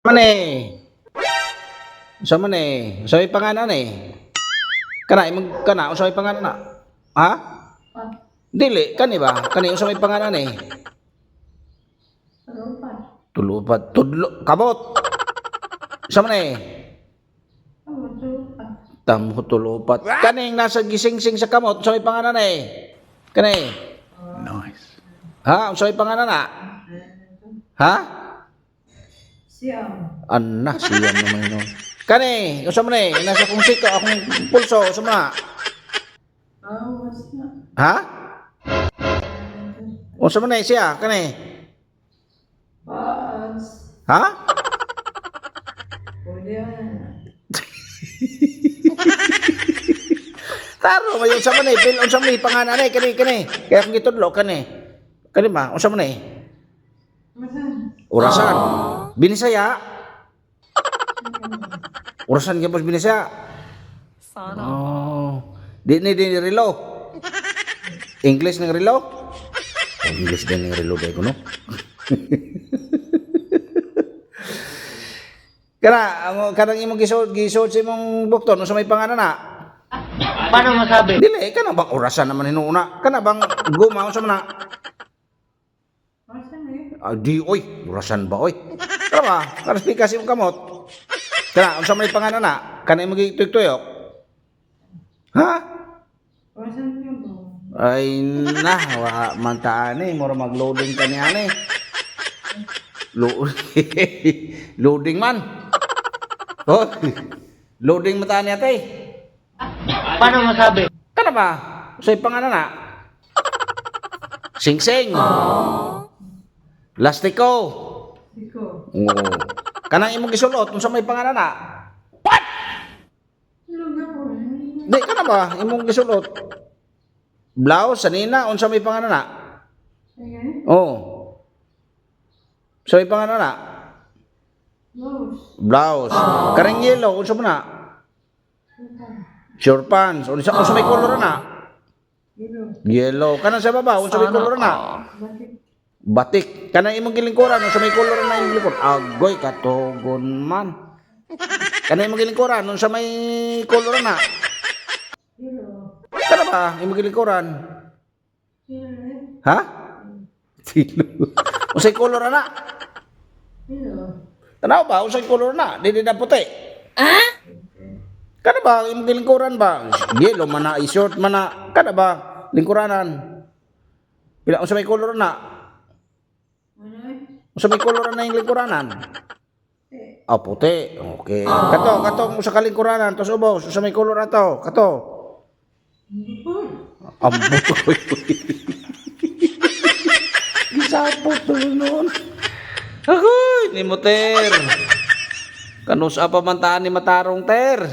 man eh. Sa man eh. Sa panganan eh. Kana, imong kana, sa may panganan na. Ha? Dili, kani ba? Kani, sa may panganan eh. Tulupat. Tudlo. Kabot. Sa man eh. Tamo tulupat. Kaning nasa gising-sing sa kamot, sa may panganan eh. Kani. Nice. Ha? Sa may panganan na. Ha? Siyam. Anna, siya naman yun. Kani, usa man eh. Nasa kong siko, akong pulso, usa man na. Na. Ha? Usa man eh siya, kani. Paas. Ha? Pwede yan. Taro, may unsa man eh. Pil, unsa man eh, panganan eh. Kani, kani. Kaya kung gitudlo, kani. Kani ba? Unsa man eh. Masan? Orasan. Binisaya. Orasan ka bos binisaya. Sana. Oh. Di ni di relo. English ng relo? Oh, English din ng relo dai ko no. Kana, ang kanang imong gisod gisod sa imong bukton sa may pangalan na. Paano masabi? Dili, kana bang orasan naman hinuuna? Kana bang guma sa mana? Masan eh? Ah, di oy, orasan ba oy? Ba? Kana kasi imong kamot. Kana, unsa may pangalan na? Kana imong gituyok-tuyok? Ha? Ay na, wa man ta ani, mura mag-loading ka ni ani. Lo loading man. Oh, loading mo ta ni ate. Paano masabi? Kana ba? Sa pangalan na. Sing sing. Lastiko. Oo. Kanang imong gisulot unsa may pangalan na? Lugar ko. Di kana ba imong gisulot? Blouse sanina unsa may pangalan na? Sige. Oo. Sa may pangalan na? Rose. Blouse. Kareng yellow, unsa mo na? Short pants. Unsa unsa may color na? Ilo. Yellow. Kana sa baba, unsa may color na? Bakit? Batik. Kana imong gilingkuran, unsa may color na imong lingkod? Agoy katugon man. Kana imong gilingkuran, unsa may color na? Kana ba imong gilingkuran? Ha? Tilo. Unsay color na? Tanaw ba? Unsay color na? Dili na puti. Ah? Kana ba imong gilingkuran ba? Yellow man na, i-short man na. Kana ba lingkuranan? Pila unsa may color na? Unsa may color na yung lingkuranan? Eh. Ah, puti. Okay. Kato, kato mo sa kalingkuranan, tos ubos, sa may color ato, kato. Bukod. Amboy. Gisapo to noon. Agoy, ni mo ter. Kanus apa man taan ni matarong ter.